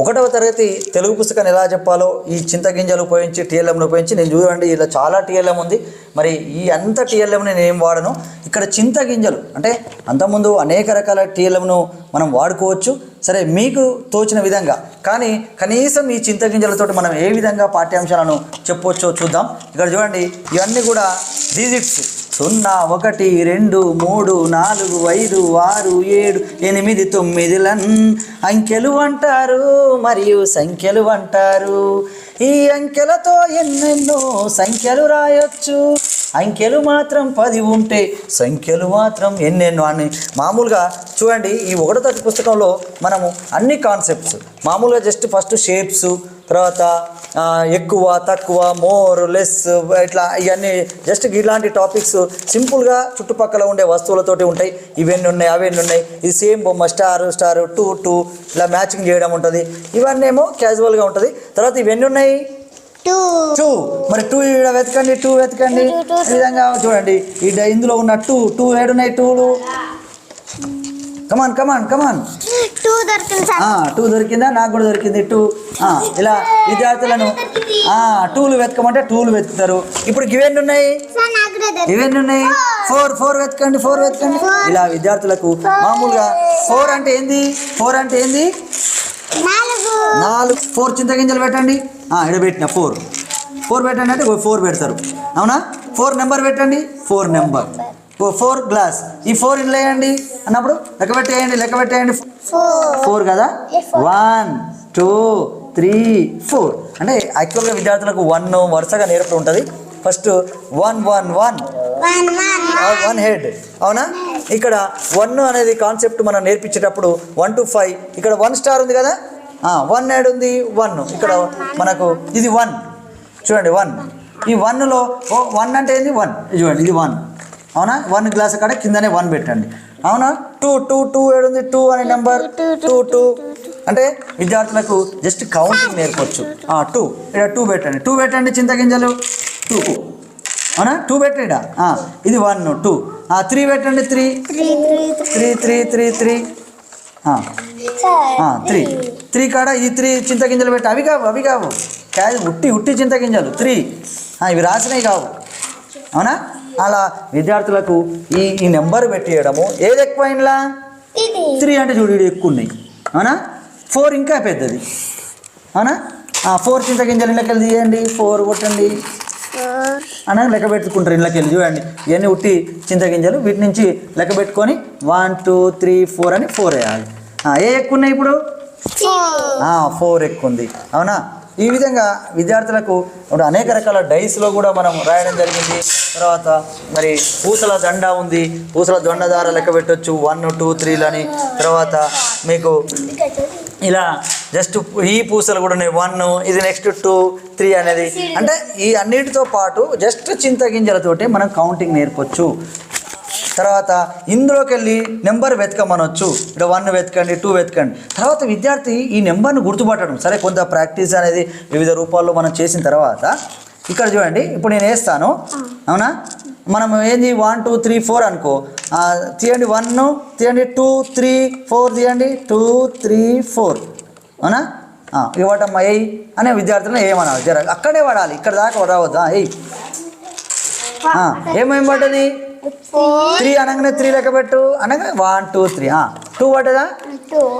ఒకటవ తరగతి తెలుగు పుస్తకాన్ని ఎలా చెప్పాలో ఈ చింతగింజలు ఉపయోగించి టీఎల్ఎంను ఉపయోగించి నేను చూడండి ఇలా చాలా టీఎల్ఎం ఉంది. మరి ఈ అంత టీఎల్ఎంని నేను ఏం వాడను? ఇక్కడ చింతగింజలు అంటే అంతకుముందు అనేక రకాల టీఎల్ఎంను మనం వాడుకోవచ్చు. సరే మీకు తోచిన విధంగా కానీ కనీసం ఈ చింతగింజలతో మనం ఏ విధంగా పాఠ్యాంశాలను చెప్పవచ్చో చూద్దాం. ఇక్కడ చూడండి ఇవన్నీ కూడా డిజిట్స్ సున్నా ఒకటి రెండు మూడు నాలుగు ఐదు ఆరు ఏడు ఎనిమిది తొమ్మిదిలన్ అంకెలు అంటారు మరియు సంఖ్యలు అంటారు. ఈ అంకెలతో ఎన్నెన్నో సంఖ్యలు రాయొచ్చు. అంకెలు మాత్రం పది ఉంటే సంఖ్యలు మాత్రం ఎన్నెన్నో అని. మామూలుగా చూడండి ఈ ఒకటో తరగతి పుస్తకంలో మనము అన్ని కాన్సెప్ట్స్ మామూలుగా జస్ట్ ఫస్ట్ షేప్స్ తర్వాత ఎక్కువ తక్కువ మోర్ లెస్ ఇట్లా ఇవన్నీ జస్ట్ ఇలాంటి టాపిక్స్ సింపుల్గా చుట్టుపక్కల ఉండే వస్తువులతోటి ఉంటాయి. ఇవన్నీ ఉన్నాయి అవన్నీ ఉన్నాయి? ఇది సేమ్ బొమ్మ స్టార్ స్టార్ టూ టూ ఇలా మ్యాచింగ్ చేయడం ఉంటుంది. ఇవన్నీ ఏమో క్యాజువల్గా ఉంటుంది. తర్వాత ఇవన్నీ ఉన్నాయి? టూ మరి టూ ఇక్కడ వెతకండి టూ వెతకండి. ఈ విధంగా చూడండి. ఇందులో ఉన్న టూ టూ ఏడున్నాయి tool come on come on come on two దొరికింది టూ దొరికిందా? నాకు కూడా దొరికింది టూ ఇలా విద్యార్థులను ఆ, టూలు వెతకమంటే టూలు వెతుకుతారు. ఇప్పుడు ఇవన్నీ ఉన్నాయి? సార్ నాకు కూడా దొరికింది. ఇవన్నీ ఉన్నాయి? ఫోర్ ఫోర్ వెతకండి ఫోర్ వెతకండి. ఇలా విద్యార్థులకు మామూలుగా ఫోర్ అంటే ఏంది? ఫోర్ అంటే ఏంది? నాలుగు. నాలుగు. ఫోర్ చింతగింజలు పెట్టండి. ఇక్కడ పెట్టిన ఫోర్ ఫోర్ పెట్టండి అంటే ఫోర్ పెడతారు. అవునా? ఫోర్ నెంబర్ పెట్టండి. Four number four glass. ఈ ఫోర్ ఇంట్లో వేయండి. అన్నప్పుడు లెక్క పెట్టేయండి లెక్క పెట్టేయండి. ఫోర్. ఫోర్ కదా? One two three four. అంటే యాక్చువల్గా విద్యార్థులకు వన్ వరుసగా నేర్పడం ఉంటుంది. First one one one one one one head అవునా? ఇక్కడ వన్ అనేది కాన్సెప్ట్ మనం నేర్పించేటప్పుడు వన్ టు ఫైవ్ ఇక్కడ వన్ స్టార్ ఉంది కదా? వన్ హెడ్ ఉంది వన్ ఇక్కడ మనకు ఇది వన్ చూడండి వన్ ఈ వన్లో వన్ అంటే ఏంది? వన్ చూడండి ఇది వన్ అవునా? వన్ గ్లాస్ కాడ కిందనే వన్ పెట్టండి. అవునా? టూ టూ టూ ఏడు ఉంది టూ అనే నెంబర్ టూ టూ అంటే విద్యార్థులకు జస్ట్ కౌంటింగ్ నేర్పొచ్చు. టూ ఇక్కడ టూ పెట్టండి. టూ పెట్టండి చింతగింజలు. టూ అవునా? టూ పెట్టండి? ఇది వన్ టూ త్రీ పెట్టండి three three three three three three three sir three three కాడ ఈ త్రీ చింతగింజలు పెట్టి. అవి కావు అవి కావు. కాదు ఉట్టి ఉట్టి చింతగింజలు. త్రీ ఇవి రాసినవి కావు. అవునా? అలా విద్యార్థులకు ఈ ఈ నెంబర్ పెట్టియడము. ఏది ఎక్కువైనలా త్రీ అంటే చూడు ఎక్కువ ఉన్నాయి. అవునా? ఫోర్ ఇంకా పెద్దది. అవునా? ఫోర్ చింతగింజలు ఇళ్ళకెళ్ళి తీయండి. ఫోర్ కొట్టండి. అని లెక్క పెట్టుకుంటారు ఇళ్ళకి వెళ్ళి చూడండి. ఇవన్నీ ఉట్టి చింతగింజలు వీటి నుంచి లెక్క పెట్టుకొని వన్ టూ త్రీ ఫోర్ అని ఫోర్ వేయాలి. ఏ ఎక్కువ ఉన్నాయి ఇప్పుడు? ఫోర్ ఎక్కువ ఉంది. అవునా? ఈ విధంగా విద్యార్థులకు ఇప్పుడు అనేక రకాల డైస్లో కూడా మనం రాయడం జరిగింది. తర్వాత మరి పూసల దండ ఉంది. పూసల దండ ద్వారా లెక్క పెట్టొచ్చు. వన్ టూ త్రీలని తర్వాత మీకు ఇలా జస్ట్ ఈ పూసలు కూడా ఉన్నాయి. వన్ ఇది నెక్స్ట్ టూ త్రీ అనేది. అంటే ఈ అన్నిటితో పాటు జస్ట్ చింతగింజలతోటి మనం కౌంటింగ్ నేర్పొచ్చు. తర్వాత ఇందులోకి వెళ్ళి నెంబర్ వెతకమనొచ్చు. ఇక్కడ వన్ వెతకండి టూ వెతకండి. తర్వాత విద్యార్థి ఈ నెంబర్ను గుర్తుపట్టడం. సరే కొంత ప్రాక్టీస్ అనేది వివిధ రూపాల్లో మనం చేసిన తర్వాత ఇక్కడ చూడండి ఇప్పుడు నేను వేస్తాను. అవునా? మనం ఏంది? వన్ టూ త్రీ ఫోర్ అనుకో. తీయండి వన్ తీయండి టూ త్రీ ఫోర్ తీయండి. టూ త్రీ ఫోర్ అవునా? ఇవ్వటమ్మా ఎయ్ అనే విద్యార్థులను ఏమనాలి? జర అక్కడే వాడాలి ఇక్కడ దాకా రావద్దా? ఎయ్ ఏమేం పడ్డది త్రీ అనగానే త్రీ లెక్క పెట్టు. అనగా వన్ టూ త్రీ. టూ పడ్డదా?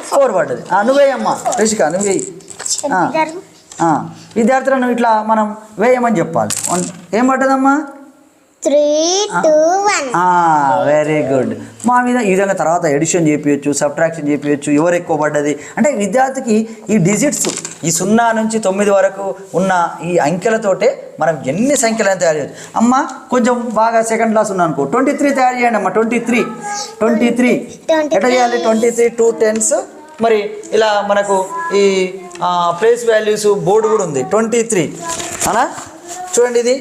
ఫోర్ పడ్డది. ఆ, నువ్వేయమ్మా రిషిక నువ్వు విద్యార్థులను ఇట్లా మనం వేయమని చెప్పాలి. ఏం పడ్డదమ్మా? Three two one very good మా మీద ఈ విధంగా తర్వాత ఎడిషన్ చేపించచ్చు సబ్ట్రాక్షన్ చేపించచ్చు ఎవరు ఎక్కువ పడ్డది? అంటే విద్యార్థికి ఈ డిజిట్స్ ఈ సున్నా నుంచి తొమ్మిది వరకు ఉన్న ఈ అంకెలతోటే మనం ఎన్ని సంఖ్యలను తయారు చేయొచ్చు? అమ్మ కొంచెం బాగా సెకండ్ క్లాస్ ఉన్నా అనుకో. ట్వంటీ త్రీ తయారు చేయండి అమ్మ ట్వంటీ త్రీ ట్వంటీ త్రీ 23. ఎట్లా చేయాలి? ట్వంటీ త్రీ టూ టెన్స్ మరి ఇలా మనకు ఈ ప్లేస్ వాల్యూస్ బోర్డు కూడా ఉంది. ట్వంటీ త్రీ అనా? చూడండి ఇది.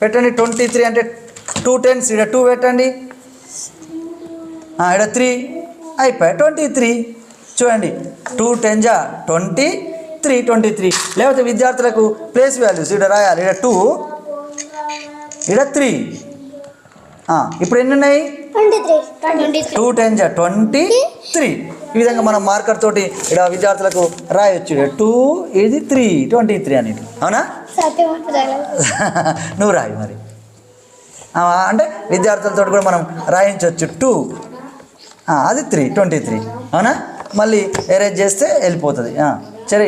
పెట్టండి ట్వంటీ త్రీ అంటే టూ టెన్స్ ఇక్కడ టూ పెట్టండి. ఇక్కడ త్రీ అయిపోయి ట్వంటీ త్రీ చూడండి టూ టెన్ జా ట్వంటీ త్రీ ట్వంటీ త్రీ లేకపోతే విద్యార్థులకు ప్లేస్ వాల్యూస్ ఇక్కడ రాయాలి. ఇక్కడ టూ ఇక్కడ త్రీ ఇప్పుడు ఎన్ని ఉన్నాయి టూ టెన్ జా ట్వంటీ త్రీ ఈ విధంగా మనం మార్కర్ తోటి ఇక్కడ విద్యార్థులకు రాయొచ్చు. టూ ఇది త్రీ ట్వంటీ త్రీ అని అవునా? నువ్వు రాయి మరి. అంటే విద్యార్థులతో కూడా మనం రాయించవచ్చు టూ అది త్రీ ట్వంటీ త్రీ అవునా? మళ్ళీ అరేంజ్ చేస్తే వెళ్ళిపోతుంది. సరే.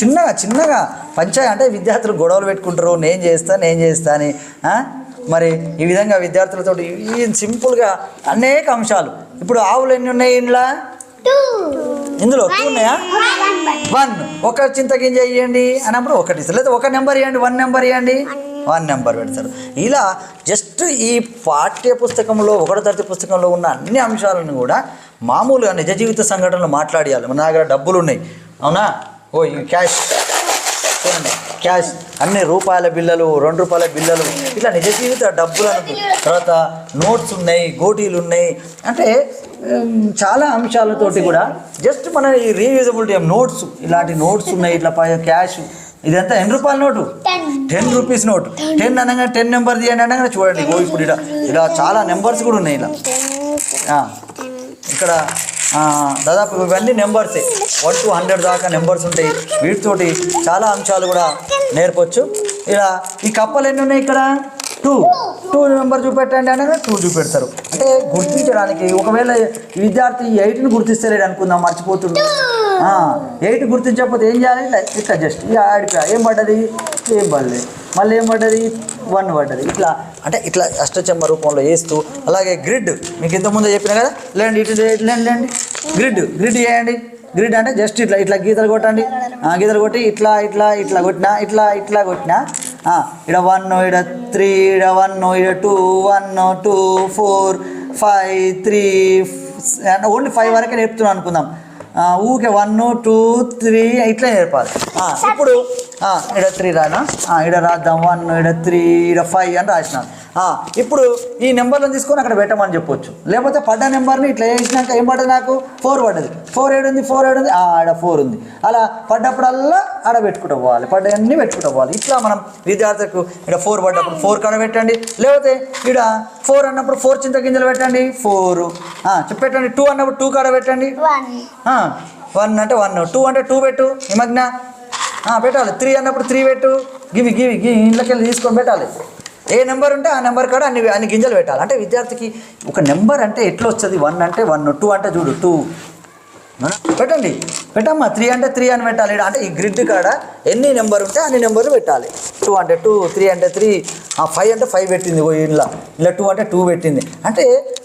చిన్నగా చిన్నగా. పంచాయి అంటే విద్యార్థులు గొడవలు పెట్టుకుంటారు. నేను చేస్తా నేను చేస్తా అని? మరి ఈ విధంగా విద్యార్థులతో ఈ సింపుల్గా అనేక అంశాలు. ఇప్పుడు ఆవులు ఎన్ని ఉన్నాయి ఇంట్లో ఇందులో టూ ఉన్నాయా? వన్ ఒక చింతగింజ ఇవ్వండి అన్నప్పుడు ఒకటి ఇస్తారు. లేదా ఒక నెంబర్ ఇవ్వండి వన్ నెంబర్ ఇవ్వండి వన్ నెంబర్ పెడతారు. ఇలా జస్ట్ ఈ పాఠ్య పుస్తకంలో ఒకటో తరగతి పుస్తకంలో ఉన్న అన్ని అంశాలను కూడా మామూలుగా నిజ జీవిత సంఘటనలు మాట్లాడియాలి. మన దగ్గర డబ్బులు ఉన్నాయి. అవునా? ఓ క్యాష్ చూడండి క్యాష్ అన్ని రూపాయల బిల్లలు రెండు రూపాయల బిల్లలు ఇట్లా నిజ జీవిత డబ్బులను తర్వాత నోట్స్ ఉన్నాయి గోటీలు ఉన్నాయి. అంటే చాలా అంశాలతోటి కూడా జస్ట్ మన ఈ రీయూజబిలిటీ నోట్స్ ఇలాంటి నోట్స్ ఉన్నాయి ఇట్లా పై క్యాష్ ఇదంతా ఎన్ని రూపాయల note? Ten rupees note ten అనగా టెన్ నెంబర్ తీయండి అనగానే చూడండి. ఓ ఇప్పుడు ఇలా ఇలా చాలా నెంబర్స్ కూడా ఉన్నాయి ఇలా. ఇక్కడ దాదాపు ఇవన్నీ నెంబర్సే. వన్ టు హండ్రెడ్ దాకా నెంబర్స్ ఉంటాయి. వీటితోటి చాలా అంశాలు కూడా నేర్పొచ్చు. ఇలా ఈ కప్పలు ఎన్ని ఉన్నాయి ఇక్కడ? టూ టూ నెంబర్ చూపెట్టండి అనగా టూ చూపెడతారు. అంటే గుర్తించడానికి ఒకవేళ ఈ విద్యార్థి ఎయిట్ని గుర్తిస్తలేడు అనుకుందాం మర్చిపోతుండు. ఎయిట్ గుర్తించకపోతే ఏం చేయాలి? ఇట్లా ఇట్లా జస్ట్ ఇక ఆడిపోయా. ఏం పడ్డది? ఏం పడలేదు. మళ్ళీ ఏం పడ్డది? వన్ పడ్డది. ఇట్లా అంటే ఇట్లా అష్టచమ్మ రూపంలో వేస్తూ అలాగే గ్రిడ్ మీకు ఇంతకుముందు చెప్పిన కదా? లేండి ఇటు లేండి లేండి గ్రిడ్ గ్రిడ్ చేయండి. గ్రిడ్ అంటే జస్ట్ ఇట్లా ఇట్లా గీతలు కొట్టండి. గీతలు కొట్టి ఇట్లా ఇట్లా ఇట్లా కొట్టినా ఇట్లా ఇట్లా కొట్టినా. ఇడ వన్ ఈడ త్రీ ఈడ వన్ ఈడ two one two four five three only five వరకే నేర్పుతున్నాను అనుకుందాం. ఊకే వన్ టూ త్రీ ఇట్లా నేర్పాలి. ఇప్పుడు ఇక్కడ త్రీ రానా? ఈడ రాద్దాం. వన్ ఈడ త్రీ ఈడ ఫైవ్ అని రాసినాను ఇప్పుడు ఈ నెంబర్లను తీసుకొని అక్కడ పెట్టమని చెప్పొచ్చు. లేకపోతే పడ్డ నెంబర్ని ఇట్లా వేసినాక ఏం పడ్డది నాకు? ఫోర్ పడ్డది. ఫోర్ ఏడు ఉంది ఫోర్ ఏడు ఉంది. ఆడ ఫోర్ ఉంది. అలా పడ్డప్పుడల్లా ఆడ పెట్టుకుంటూ పోవాలి. పడ్డవన్నీ పెట్టుకుంటూ పోవాలి. ఇట్లా మనం విద్యార్థులకు ఇక్కడ ఫోర్ పడ్డప్పుడు ఫోర్ కాడ పెట్టండి. లేకపోతే ఇక్కడ ఫోర్ అన్నప్పుడు ఫోర్ చింత గింజలు పెట్టండి. ఫోర్ పెట్టండి టూ అన్నప్పుడు టూ కాడ పెట్టండి. వన్ అంటే వన్ టూ అంటే టూ పెట్టు. నిమగ్న. పెట్టాలి. త్రీ అన్నప్పుడు త్రీ పెట్టు. గివి గివి గివి. ఇంట్లోకెళ్ళి తీసుకొని పెట్టాలి. ఏ నెంబర్ ఉంటే ఆ నెంబర్ కాడ అన్ని అన్ని గింజలు పెట్టాలి. అంటే విద్యార్థికి ఒక నెంబర్ అంటే ఎట్లా వస్తుంది? వన్ అంటే వన్ టూ అంటే చూడు టూ పెట్టండి. పెట్టమ్మా. త్రీ అంటే త్రీ అని పెట్టాలి. అంటే ఈ గ్రిడ్ కాడ ఎన్ని నెంబర్ ఉంటే అన్ని నెంబర్లు పెట్టాలి. టూ అంటే టూ త్రీ అంటే త్రీ ఫైవ్ అంటే ఫైవ్ పెట్టింది ఓ ఇంట్లో ఇలా టూ అంటే టూ పెట్టింది. అంటే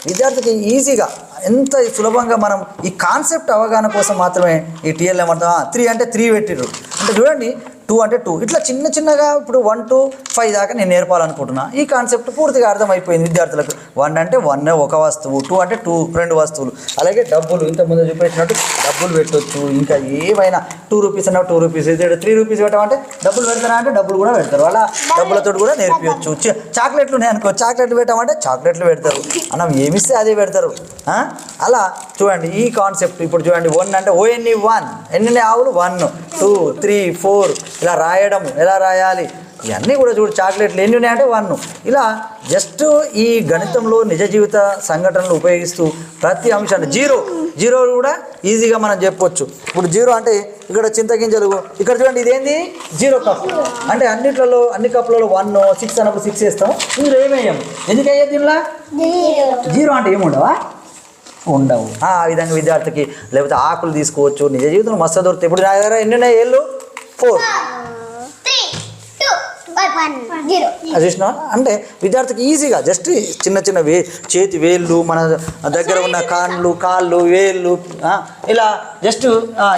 విద్యార్థికి ఈజీగా ఎంత సులభంగా మనం ఈ కాన్సెప్ట్ అవగాహన కోసం మాత్రమే ఈ టీఎల్ఎం అర్థం త్రీ అంటే త్రీ పెట్టిర్రు. అంటే చూడండి టూ అంటే టూ. ఇట్లా చిన్న చిన్నగా ఇప్పుడు వన్ టు ఫైవ్ దాకా నేను నేర్పాలనుకుంటున్నా. ఈ కాన్సెప్ట్ పూర్తిగా అర్థమైపోయింది విద్యార్థులకు. వన్ అంటే వన్ ఒక వస్తువు టూ అంటే టూ రెండు వస్తువులు. అలాగే డబ్బులు ఇంతకుముందు చూపించినట్టు డబ్బులు పెట్టొచ్చు. ఇంకా ఏమైనా టూ రూపీస్ అన్న టూ రూపీస్ త్రీ రూపీస్ పెట్టమంటే డబ్బులు పెడతారా అంటే డబ్బులు కూడా పెడతారు. అలా డబ్బులతో కూడా నేర్పించచ్చు చ- చాక్లెట్లు ఉన్నాయి అనుకో చాక్లెట్లు పెట్టామంటే చాక్లెట్లు పెడతారు. అన్నం ఏమిస్తే అదే పెడతారు? అలా చూడండి ఈ కాన్సెప్ట్ ఇప్పుడు చూడండి. వన్ అంటే ఓ ఎన్ని? వన్ ఎన్ని? ఆవులు? వన్ టూ త్రీ ఫోర్ ఇలా రాయడం ఎలా రాయాలి? ఇవన్నీ కూడా చూడు చాక్లెట్లు ఎన్ని ఉన్నాయంటే వన్. ఇలా జస్ట్ ఈ గణితంలో నిజ జీవిత సంఘటనలు ఉపయోగిస్తూ ప్రతి అంశాన్ని జీరో జీరో కూడా ఈజీగా మనం చెప్పొచ్చు. ఇప్పుడు జీరో అంటే ఇక్కడ చింతగింజలు ఇక్కడ చూడండి ఇదేంది? Zero cup. అంటే అన్నిట్లలో అన్ని కప్పులలో వన్ సిక్స్ అన్నప్పుడు సిక్స్ వేస్తాం. ఇందులో ఏమేయం ఎందుకు అయ్యేది దీనిలో జీరో. అంటే ఏముండవా ఉండవు? ఆ విధంగా విద్యార్థికి లేకపోతే ఆకులు తీసుకోవచ్చు. నిజ జీవితంలో మస్తు దొరుకుతాయి. ఇప్పుడు నా దగ్గర ఎన్ని ఉన్నాయి? ఏళ్ళు? ఫోర్ అది చూసినా అంటే విద్యార్థికి ఈజీగా జస్ట్ చిన్న చిన్న వే చేతి వేళ్ళు మన దగ్గర ఉన్న కాళ్ళు కాళ్ళు వేళ్ళు ఇలా జస్ట్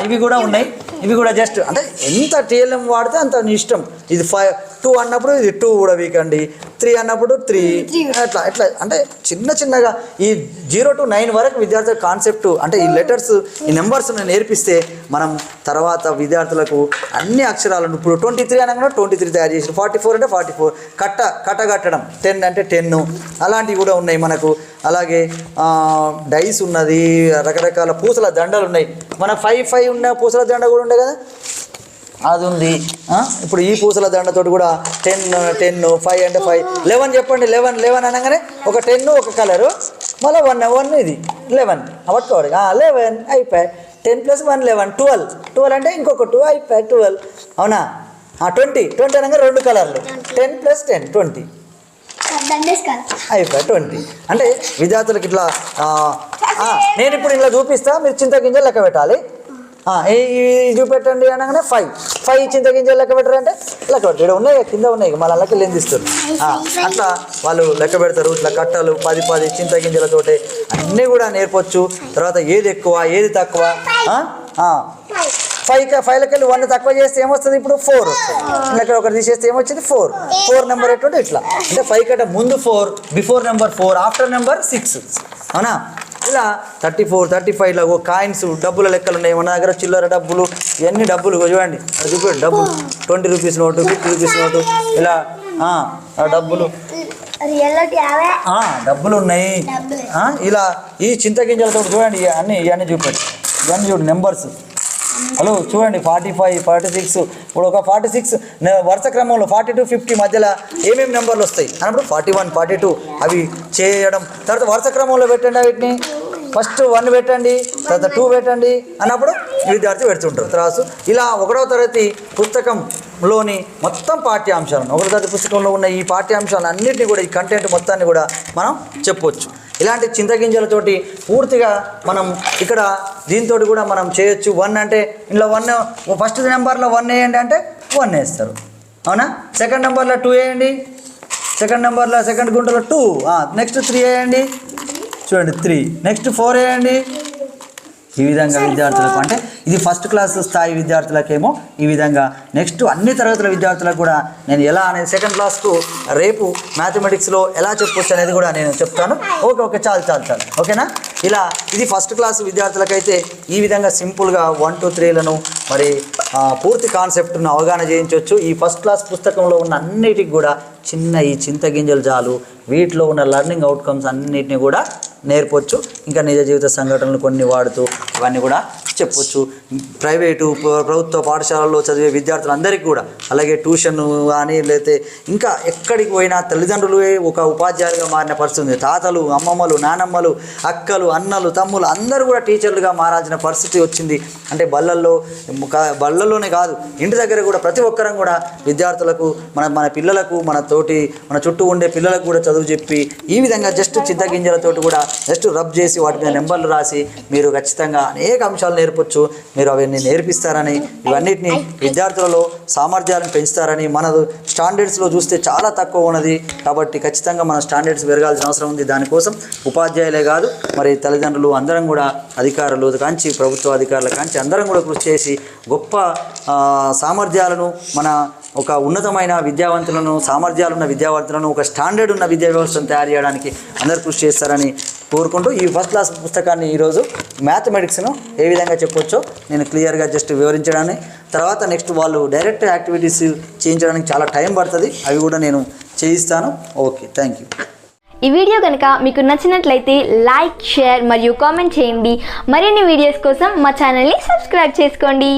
ఇవి కూడా ఉన్నాయి. ఇవి కూడా జస్ట్ అంటే ఎంత టీఎల్ఎం వాడితే అంత ఇష్టం. ఇది ఫైవ్ టూ అన్నప్పుడు ఇది టూ కూడా వీకండి. త్రీ అన్నప్పుడు త్రీ అట్లా ఇట్లా అంటే చిన్న చిన్నగా ఈ జీరో టు నైన్ వరకు విద్యార్థుల కాన్సెప్ట్ అంటే ఈ లెటర్స్ ఈ నెంబర్స్ నేర్పిస్తే మనం తర్వాత విద్యార్థులకు అన్ని అక్షరాలను ఇప్పుడు ట్వంటీ త్రీ అనగా ట్వంటీ త్రీ తయారు చేసి ఫార్టీ ఫార్టీ ఫోర్ అంటే ఫార్టీ ఫోర్. కట్ట కట్ట కట్టడం. టెన్ అంటే టెన్. అలాంటివి కూడా ఉన్నాయి మనకు. అలాగే డైస్ ఉన్నది రకరకాల పూసల దండలు ఉన్నాయి. మన ఫైవ్ ఫైవ్ ఉన్న పూసల దండ కూడా ఉండే కదా? అది ఉంది. ఇప్పుడు ఈ పూసల దండతోటి కూడా టెన్ టెన్ ఫైవ్ అంటే ఫైవ్. లెవెన్ చెప్పండి. లెవెన్ లెవెన్ అనగానే ఒక టెన్ ఒక కలరు. మళ్ళీ వన్ వన్ ఇది. లెవెన్. పట్టుకోవాలి లెవెన్. అయిపోయి ten plus one eleven. Twelve. Twelve అంటే ఇంకొక టూ. అయిపోయి ట్వెల్వ్. అవునా? ట్వంటీ. ట్వంటీ అనగా రెండు కలర్లు. Ten plus ten twenty. అయిపోయి ట్వంటీ. అంటే విద్యార్థులకు ఇట్లా నేను ఇప్పుడు ఇలా చూపిస్తా. మీరు చింతగింజలు లెక్క పెట్టాలి. చూపెట్టండి అనగానే ఫైవ్. ఫైవ్ చింతగింజలు లెక్క పెట్టారంటే లెక్క పెట్టారు ఇక్కడ ఉన్నాయి కింద ఉన్నాయి. మళ్ళీ అల్లకి లెందిస్తారు అట్లా వాళ్ళు లెక్క పెడతారు. ఇట్లా కట్టలు పది పది చింతగింజలతోటి అన్నీ కూడా నేర్పొచ్చు. తర్వాత ఏది ఎక్కువ ఏది తక్కువ. ఫైవ్ ఫైవ్ లెక్కలు వన్ తక్కువ చేస్తే ఏమొస్తుంది? ఇప్పుడు ఫోర్ వస్తుంది లెక్క ఒకటి తీసేస్తే ఏమొచ్చింది? ఫోర్ ఫోర్ నెంబర్ ఎటువంటి ఇట్లా. అంటే ఫైవ్ కంటే ముందు four before number four after number six అవునా? ఇలా థర్టీ ఫోర్ థర్టీ ఫైవ్లో కాయిన్స్ డబ్బుల లెక్కలు ఉన్నాయి. మన దగ్గర చిల్లర డబ్బులు ఇవన్నీ డబ్బులు? చూడండి. చూడండి డబ్బులు. Twenty rupees note fifty rupees note. ఇలా డబ్బులు. డబ్బులు ఉన్నాయి. ఇలా ఈ చింతగింజలతో చూడండి. అన్ని ఇవన్నీ చూపెట్టి ఇవన్నీ చూడండి నెంబర్స్ హలో చూడండి ఫార్టీ ఫైవ్ ఫార్టీ సిక్స్ ఇప్పుడు ఒక ఫార్టీ సిక్స్ వరుస క్రమంలో ఫార్టీ టు ఫిఫ్టీ మధ్యలో ఏమేమి నెంబర్లు వస్తాయి? అన్నప్పుడు ఫార్టీ వన్ ఫార్టీ టూ అవి చేయడం. తర్వాత వరుస క్రమంలో పెట్టండి వీటిని. ఫస్ట్ వన్ పెట్టండి తర్వాత టూ పెట్టండి అన్నప్పుడు విద్యార్థి పెడుతుంటారు. తర్వాత ఇలా ఒకటో తరగతి పుస్తకంలోని మొత్తం పాఠ్యాంశాలను ఒకటో తరగతి పుస్తకంలో ఉన్న ఈ పాఠ్యాంశాలను అన్నింటినీ కూడా ఈ కంటెంట్ మొత్తాన్ని కూడా మనం చెప్పొచ్చు. ఇలాంటి చింతగింజలతోటి పూర్తిగా మనం ఇక్కడ దీంతో కూడా మనం చేయొచ్చు. వన్ అంటే ఇందులో వన్ ఫస్ట్ నెంబర్లో వన్ వేయండి అంటే వన్ వేస్తారు. అవునా? సెకండ్ నెంబర్లో టూ వేయండి. సెకండ్ నెంబర్లో సెకండ్ గుంటలో టూ నెక్స్ట్ త్రీ వేయండి. చూడండి త్రీ నెక్స్ట్ ఫోర్ వేయండి. ఈ విధంగా విద్యార్థులకు అంటే ఇది ఫస్ట్ క్లాస్ స్థాయి విద్యార్థులకేమో ఈ విధంగా. నెక్స్ట్ అన్ని తరగతుల విద్యార్థులకు కూడా నేను ఎలా అనేది సెకండ్ క్లాస్కు రేపు మ్యాథమెటిక్స్లో ఎలా చెప్పొచ్చు అనేది కూడా నేను చెప్తాను. ఓకే ఓకే చాలు చాలు చాలు. ఓకేనా ఇలా ఇది ఫస్ట్ క్లాస్ విద్యార్థులకైతే ఈ విధంగా సింపుల్గా వన్ టూ త్రీలను మరి పూర్తి కాన్సెప్ట్ను అవగాహన చేయించవచ్చు ఈ ఫస్ట్ క్లాస్ పుస్తకంలో ఉన్న అన్నిటికి కూడా చిన్న ఈ చింతగింజలు చాలు. వీటిలో ఉన్న లర్నింగ్ అవుట్కమ్స్ అన్నిటిని కూడా నేర్పొచ్చు. ఇంకా నిజ జీవిత సంఘటనలు కొన్ని వాడుతూ ఇవన్నీ కూడా చెప్పొచ్చు. ప్రైవేటు ప్రభుత్వ పాఠశాలల్లో చదివే విద్యార్థులందరికీ కూడా అలాగే ట్యూషన్ కానీ లేకపోతే ఇంకా ఎక్కడికి పోయినా తల్లిదండ్రులే ఒక ఉపాధ్యాయులుగా మారిన పరిస్థితి ఉంది. తాతలు అమ్మమ్మలు నానమ్మలు అక్కలు అన్నలు తమ్ములు అందరూ కూడా టీచర్లుగా మారాల్సిన పరిస్థితి వచ్చింది. అంటే బళ్ళల్లో బళ్ళల్లోనే కాదు ఇంటి దగ్గర కూడా ప్రతి ఒక్కరం కూడా విద్యార్థులకు మన మన పిల్లలకు మన తోటి మన చుట్టూ ఉండే పిల్లలకు కూడా చదువు చెప్పి ఈ విధంగా జస్ట్ చింతగింజలతోటి కూడా జస్ట్ రబ్ చేసి వాటి మీద నెంబర్లు రాసి మీరు ఖచ్చితంగా అనేక అంశాలు నేర్పొచ్చు. మీరు అవన్నీ నేర్పిస్తారని ఇవన్నిటిని విద్యార్థులలో సామర్థ్యాలను పెంచుతారని మన స్టాండర్డ్స్లో చూస్తే చాలా తక్కువ ఉన్నది. కాబట్టి ఖచ్చితంగా మన స్టాండర్డ్స్ పెరగాల్సిన అవసరం ఉంది. దానికోసం ఉపాధ్యాయులే కాదు మరి తల్లిదండ్రులు అందరం కూడా అధికారులు కాంచి ప్రభుత్వ అధికారుల కాంచి అందరం కూడా కృషి చేసి గొప్ప సామర్థ్యాలను మన ఒక ఉన్నతమైన విద్యావంతులను సామర్థ్యాలున్న విద్యావంతులను ఒక స్టాండర్డ్ ఉన్న విద్యా వ్యవస్థను తయారు చేయడానికి అందరు కృషి చేస్తారని కోరుకుంటూ ఈ ఫస్ట్ క్లాస్ పుస్తకాన్ని ఈరోజు మ్యాథమెటిక్స్ను ఏ విధంగా చెప్పొచ్చో నేను క్లియర్గా జస్ట్ వివరించడాన్ని. తర్వాత నెక్స్ట్ వాళ్ళు డైరెక్ట్ యాక్టివిటీస్ చేయించడానికి చాలా టైం పడుతుంది. అవి కూడా నేను చేయిస్తాను. Okay thank you. ఈ వీడియో కనుక మీకు నచ్చినట్లయితే లైక్ షేర్ మరియు కామెంట్ చేయండి. మరిన్ని వీడియోస్ కోసం మా ఛానల్ని సబ్స్క్రైబ్ చేసుకోండి.